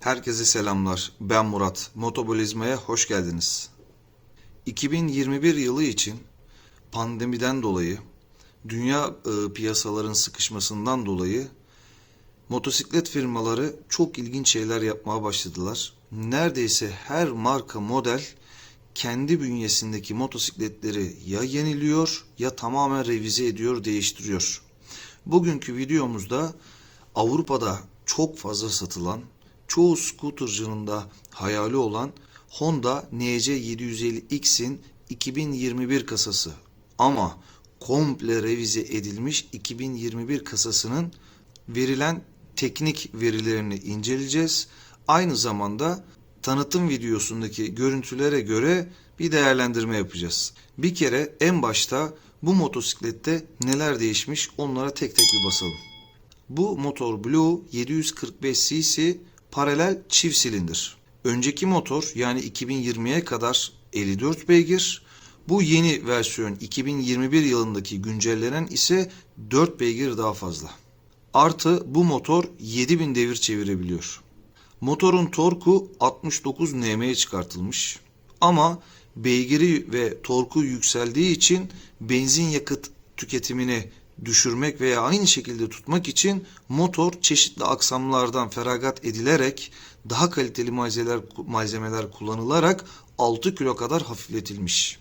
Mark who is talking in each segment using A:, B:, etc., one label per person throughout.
A: Herkese selamlar. Ben Murat. Motobolizma'ya hoş geldiniz. 2021 yılı için pandemiden dolayı, dünya e, piyasaların sıkışmasından dolayı motosiklet firmaları çok ilginç şeyler yapmaya başladılar. Neredeyse her marka model kendi bünyesindeki motosikletleri ya yeniliyor ya tamamen revize ediyor, değiştiriyor. Bugünkü videomuzda Avrupa'da çok fazla satılan, çoğu scootercının da hayali olan Honda NC750X'in 2021 kasası. Ama komple revize edilmiş 2021 kasasının verilen teknik verilerini inceleyeceğiz. Aynı zamanda tanıtım videosundaki görüntülere göre bir değerlendirme yapacağız. Bir kere en başta bu motosiklette neler değişmiş onlara tek tek bir basalım. Bu motor Blue 745 cc paralel çift silindir. Önceki motor yani 2020'ye kadar 54 beygir. Bu yeni versiyon 2021 yılındaki güncellenen ise 4 beygir daha fazla. Artı bu motor 7000 devir çevirebiliyor. Motorun torku 69 Nm'ye çıkartılmış. Ama beygiri ve torku yükseldiği için benzin yakıt tüketimini düşürmek veya aynı şekilde tutmak için motor çeşitli aksamlardan feragat edilerek daha kaliteli malzemeler, malzemeler kullanılarak 6 kilo kadar hafifletilmiş.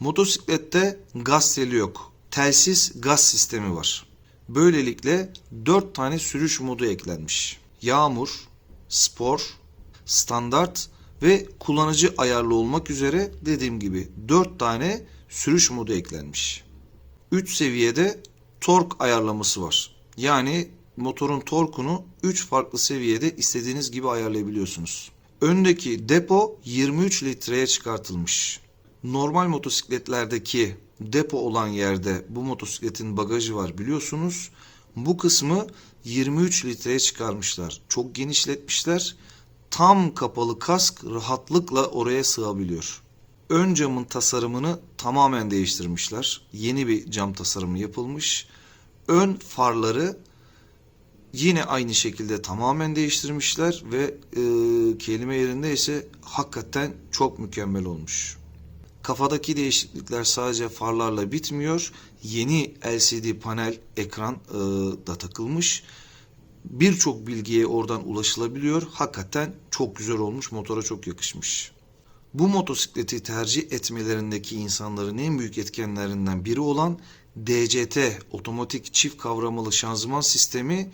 A: Motosiklette gaz teli yok. Telsiz gaz sistemi var. Böylelikle 4 tane sürüş modu eklenmiş. Yağmur, spor, standart ve kullanıcı ayarlı olmak üzere dediğim gibi 4 tane sürüş modu eklenmiş. 3 seviyede tork ayarlaması var. Yani motorun torkunu 3 farklı seviyede istediğiniz gibi ayarlayabiliyorsunuz. Öndeki depo 23 litreye çıkartılmış. Normal motosikletlerdeki depo olan yerde bu motosikletin bagajı var biliyorsunuz. Bu kısmı 23 litreye çıkarmışlar. Çok genişletmişler. Tam kapalı kask rahatlıkla oraya sığabiliyor. Ön camın tasarımını tamamen değiştirmişler. Yeni bir cam tasarımı yapılmış. Ön farları yine aynı şekilde tamamen değiştirmişler ve e, kelime yerinde ise hakikaten çok mükemmel olmuş. Kafadaki değişiklikler sadece farlarla bitmiyor. Yeni LCD panel ekran e, da takılmış. Birçok bilgiye oradan ulaşılabiliyor. Hakikaten çok güzel olmuş. Motora çok yakışmış. Bu motosikleti tercih etmelerindeki insanların en büyük etkenlerinden biri olan DCT otomatik çift kavramalı şanzıman sistemi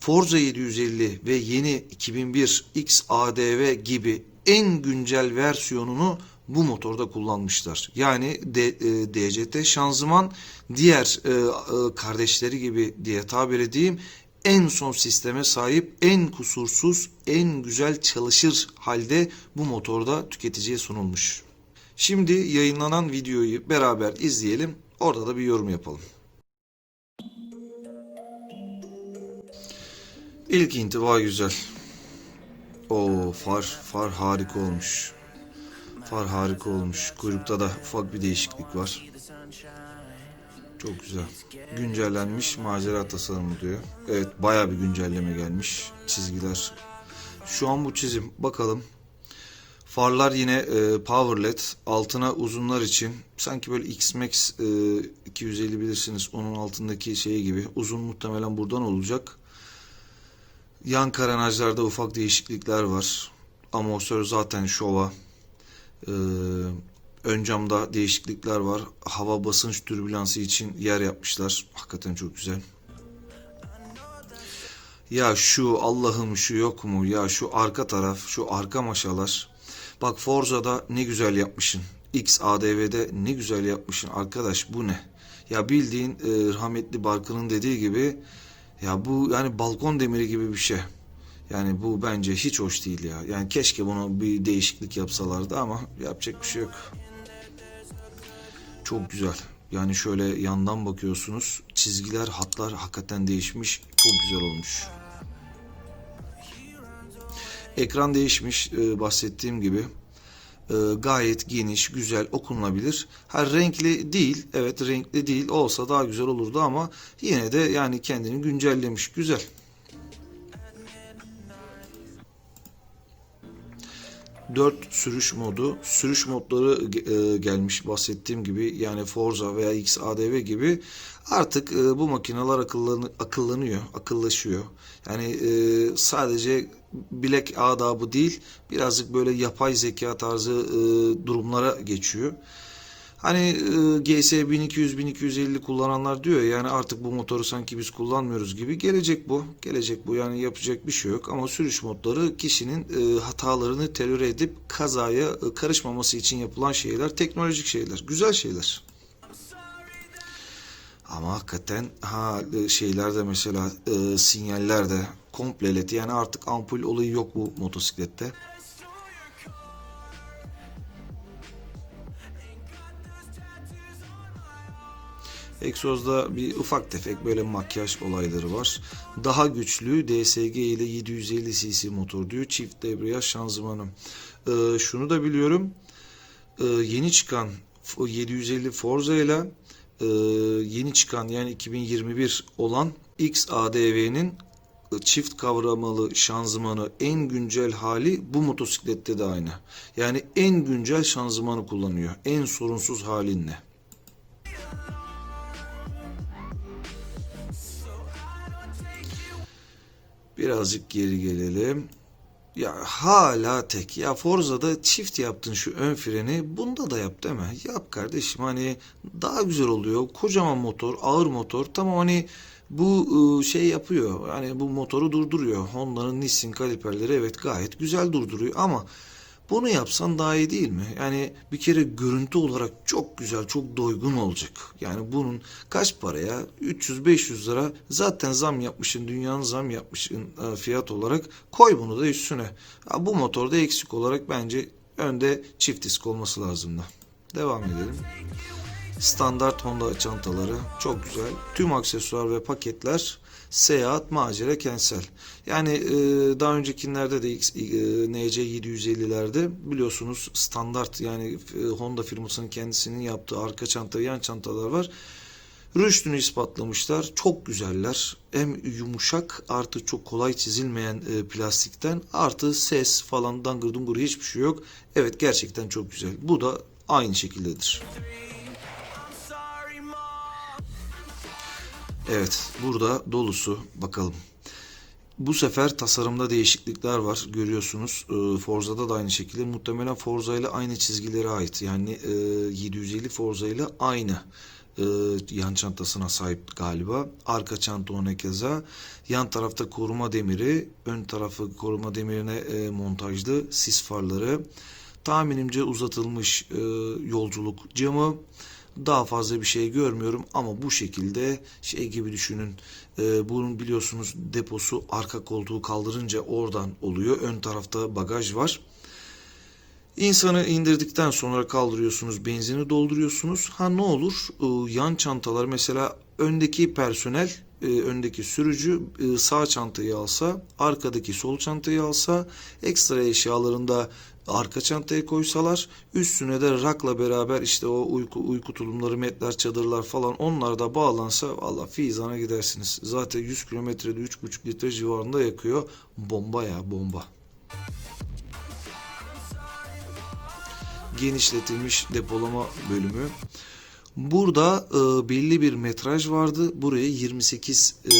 A: Forza 750 ve yeni 2001 XADV gibi en güncel versiyonunu bu motorda kullanmışlar. Yani D, e, DCT şanzıman diğer e, e, kardeşleri gibi diye tabir edeyim en son sisteme sahip en kusursuz en güzel çalışır halde bu motorda tüketiciye sunulmuş. Şimdi yayınlanan videoyu beraber izleyelim. Orada da bir yorum yapalım. İlk intiba güzel. O far far harika olmuş. Far harika olmuş. Kuyrukta da ufak bir değişiklik var. Çok güzel. Güncellenmiş macera tasarımı diyor. Evet baya bir güncelleme gelmiş. Çizgiler. Şu an bu çizim. Bakalım. Farlar yine e, power led. Altına uzunlar için sanki böyle X-Max e, 250 bilirsiniz. Onun altındaki şey gibi. Uzun muhtemelen buradan olacak. Yan karenajlarda ufak değişiklikler var. Amortisör zaten şova. Ee, ön camda değişiklikler var. Hava basınç türbülansı için yer yapmışlar. Hakikaten çok güzel. Ya şu Allah'ım şu yok mu? Ya şu arka taraf, şu arka maşalar. Bak Forza'da ne güzel yapmışsın. XADV'de ne güzel yapmışsın. Arkadaş bu ne? Ya bildiğin e, rahmetli Barkın'ın dediği gibi ya bu yani balkon demiri gibi bir şey. Yani bu bence hiç hoş değil ya. Yani keşke bunu bir değişiklik yapsalardı ama yapacak bir şey yok. Çok güzel. Yani şöyle yandan bakıyorsunuz. Çizgiler, hatlar hakikaten değişmiş. Çok güzel olmuş. Ekran değişmiş e, bahsettiğim gibi. E, gayet geniş, güzel, okunabilir. Ha renkli değil, evet renkli değil olsa daha güzel olurdu ama yine de yani kendini güncellemiş, güzel. 4 sürüş modu, sürüş modları e, gelmiş bahsettiğim gibi yani Forza veya XADV gibi artık e, bu makineler akıllan, akıllanıyor, akıllaşıyor. Yani e, sadece bilek adabı değil birazcık böyle yapay zeka tarzı e, durumlara geçiyor. Hani e, GS 1200 1250 kullananlar diyor ya, yani artık bu motoru sanki biz kullanmıyoruz gibi gelecek bu. Gelecek bu yani yapacak bir şey yok ama sürüş modları kişinin e, hatalarını teröre edip kazaya e, karışmaması için yapılan şeyler, teknolojik şeyler, güzel şeyler. Ama hakikaten ha şeyler de mesela e, sinyaller de komple led yani artık ampul olayı yok bu motosiklette. Egzozda bir ufak tefek böyle makyaj olayları var. Daha güçlü DSG ile 750 cc motor diyor. Çift debriyaj şanzımanı. Ee, şunu da biliyorum. Ee, yeni çıkan 750 Forza ile e, yeni çıkan yani 2021 olan XADV'nin çift kavramalı şanzımanı en güncel hali bu motosiklette de aynı. Yani en güncel şanzımanı kullanıyor. En sorunsuz halinle. Birazcık geri gelelim. Ya hala tek. Ya Forza'da çift yaptın şu ön freni. Bunda da yap mi? Yap kardeşim hani daha güzel oluyor. Kocaman motor, ağır motor. Tamam hani bu ıı, şey yapıyor. Yani bu motoru durduruyor. Honda'nın Nissin kaliperleri evet gayet güzel durduruyor ama bunu yapsan daha iyi değil mi? Yani bir kere görüntü olarak çok güzel, çok doygun olacak. Yani bunun kaç paraya? 300-500 lira zaten zam yapmışsın, dünyanın zam yapmışsın e, fiyat olarak. Koy bunu da üstüne. Bu motorda eksik olarak bence önde çift disk olması lazım da. Devam edelim. Standart Honda çantaları çok güzel. Tüm aksesuar ve paketler seyahat, macera, kentsel. Yani e, daha öncekilerde de e, NC 750'lerde biliyorsunuz standart yani e, Honda firmasının kendisinin yaptığı arka çanta, yan çantalar var. Rüştünü ispatlamışlar. Çok güzeller. Hem yumuşak artı çok kolay çizilmeyen e, plastikten artı ses falan dangır dungur hiçbir şey yok. Evet gerçekten çok güzel. Bu da aynı şekildedir. Evet, burada dolusu bakalım. Bu sefer tasarımda değişiklikler var görüyorsunuz. Ee, Forza'da da aynı şekilde. Muhtemelen Forza ile aynı çizgilere ait. Yani e, 750 Forza ile aynı e, yan çantasına sahip galiba. Arka çanta ona keza. Yan tarafta koruma demiri, ön tarafı koruma demirine e, montajlı sis farları. Tahminimce uzatılmış e, yolculuk camı. Daha fazla bir şey görmüyorum ama bu şekilde şey gibi düşünün. E, bunun biliyorsunuz deposu arka koltuğu kaldırınca oradan oluyor. Ön tarafta bagaj var. İnsanı indirdikten sonra kaldırıyorsunuz, benzini dolduruyorsunuz. Ha ne olur? Yan çantalar mesela öndeki personel, e, öndeki sürücü e, sağ çantayı alsa, arkadaki sol çantayı alsa, ekstra eşyalarında arka çantaya koysalar üstüne de rakla beraber işte o uyku uyku tulumları, metler, çadırlar falan onlar da bağlansa valla fizana gidersiniz. Zaten 100 kilometrede 3,5 litre civarında yakıyor. Bomba ya bomba. Genişletilmiş depolama bölümü. Burada e, belli bir metraj vardı. Buraya 28 e,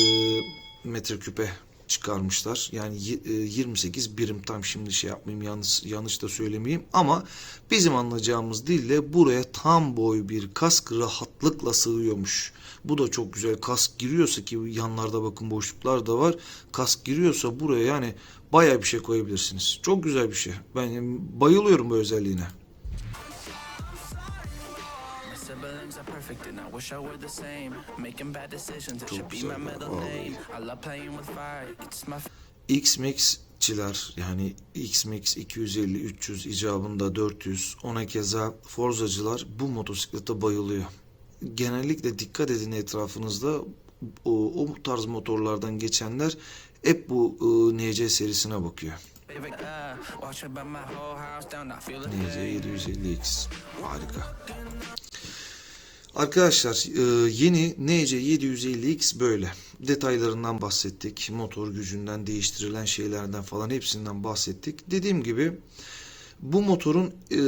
A: metreküpe çıkarmışlar. Yani 28 birim tam şimdi şey yapmayayım yanlış yanlış da söylemeyeyim ama bizim anlayacağımız dille buraya tam boy bir kask rahatlıkla sığıyormuş. Bu da çok güzel. Kask giriyorsa ki yanlarda bakın boşluklar da var. Kask giriyorsa buraya yani baya bir şey koyabilirsiniz. Çok güzel bir şey. Ben bayılıyorum bu özelliğine.
B: Siblings are perfect and I wish I were the same. Making bad decisions, it should be my middle name. I love playing with fire, it's my
A: X-Max'çiler yani X-Max 250, 300 icabında 400 ona keza Forza'cılar bu motosiklete bayılıyor. Genellikle dikkat edin etrafınızda o, o tarz motorlardan geçenler hep bu e, NC serisine bakıyor.
B: Uh.
A: NC 750X harika. Arkadaşlar e, yeni NC 750X böyle. Detaylarından bahsettik. Motor gücünden değiştirilen şeylerden falan hepsinden bahsettik. Dediğim gibi Bu motorun e,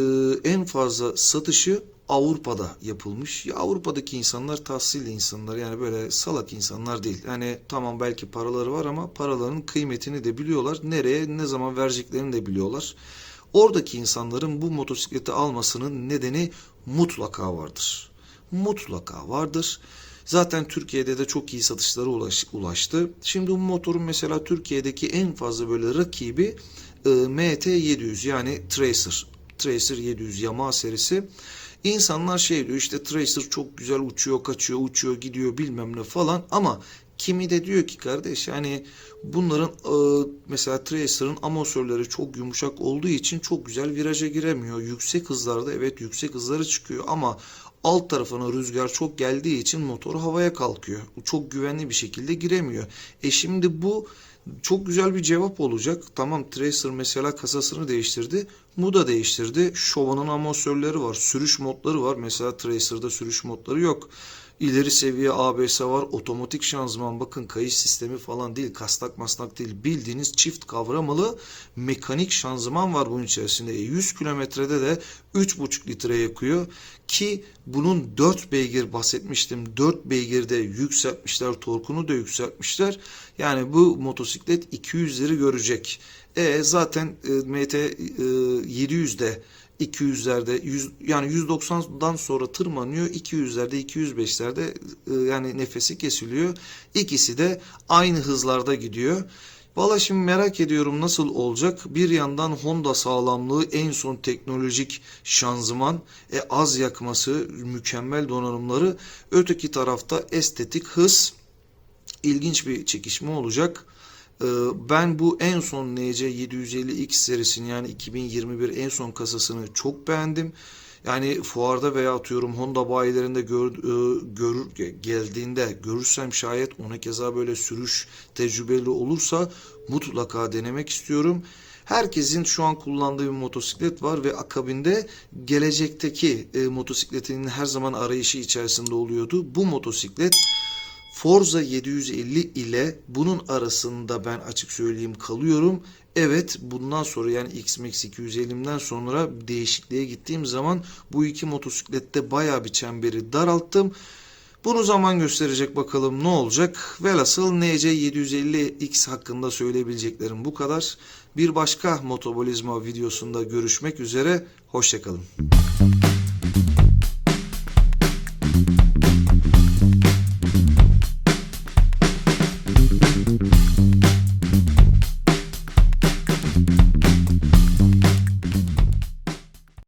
A: en fazla satışı Avrupa'da yapılmış. Ya Avrupa'daki insanlar tahsilli insanlar yani böyle salak insanlar değil. Yani tamam belki paraları var ama paraların kıymetini de biliyorlar. Nereye ne zaman vereceklerini de biliyorlar. Oradaki insanların bu motosikleti almasının nedeni mutlaka vardır. Mutlaka vardır. Zaten Türkiye'de de çok iyi satışlara ulaş- ulaştı. Şimdi bu motorun mesela Türkiye'deki en fazla böyle rakibi e, MT700 yani Tracer. Tracer 700 Yamaha serisi. İnsanlar şey diyor işte Tracer çok güzel uçuyor, kaçıyor, uçuyor, gidiyor bilmem ne falan ama kimi de diyor ki kardeş yani bunların e, mesela Tracer'ın amortisörleri çok yumuşak olduğu için çok güzel viraja giremiyor. Yüksek hızlarda evet yüksek hızları çıkıyor ama alt tarafına rüzgar çok geldiği için motor havaya kalkıyor. Çok güvenli bir şekilde giremiyor. E şimdi bu çok güzel bir cevap olacak. Tamam Tracer mesela kasasını değiştirdi. Bu da değiştirdi. Şovanın amortisörleri var. Sürüş modları var. Mesela Tracer'da sürüş modları yok. İleri seviye ABS var. Otomatik şanzıman bakın kayış sistemi falan değil. Kastak masnak değil. Bildiğiniz çift kavramalı mekanik şanzıman var bunun içerisinde. E, 100 kilometrede de 3,5 litre yakıyor. Ki bunun 4 beygir bahsetmiştim. 4 beygirde yükseltmişler. Torkunu da yükseltmişler. Yani bu motosiklet 200'leri görecek. E zaten e, MT e, 700'de 200'lerde 100 yani 190'dan sonra tırmanıyor 200'lerde 205'lerde e, yani nefesi kesiliyor. İkisi de aynı hızlarda gidiyor. Valla şimdi merak ediyorum nasıl olacak. Bir yandan Honda sağlamlığı en son teknolojik şanzıman, e, az yakması, mükemmel donanımları. Öteki tarafta estetik hız. İlginç bir çekişme olacak. Ee, Ben bu en son NC 750X serisini yani 2021 en son kasasını çok beğendim. Yani fuarda veya atıyorum Honda bayilerinde gör, e, görür, geldiğinde görürsem şayet ona keza böyle sürüş tecrübeli olursa mutlaka denemek istiyorum. Herkesin şu an kullandığı bir motosiklet var ve akabinde gelecekteki e, motosikletinin her zaman arayışı içerisinde oluyordu. Bu motosiklet Forza 750 ile bunun arasında ben açık söyleyeyim kalıyorum. Evet bundan sonra yani X-Max 250'den sonra değişikliğe gittiğim zaman bu iki motosiklette bayağı bir çemberi daralttım. Bunu zaman gösterecek bakalım ne olacak. Velhasıl NC 750X hakkında söyleyebileceklerim bu kadar. Bir başka motobolizma videosunda görüşmek üzere. Hoşçakalın.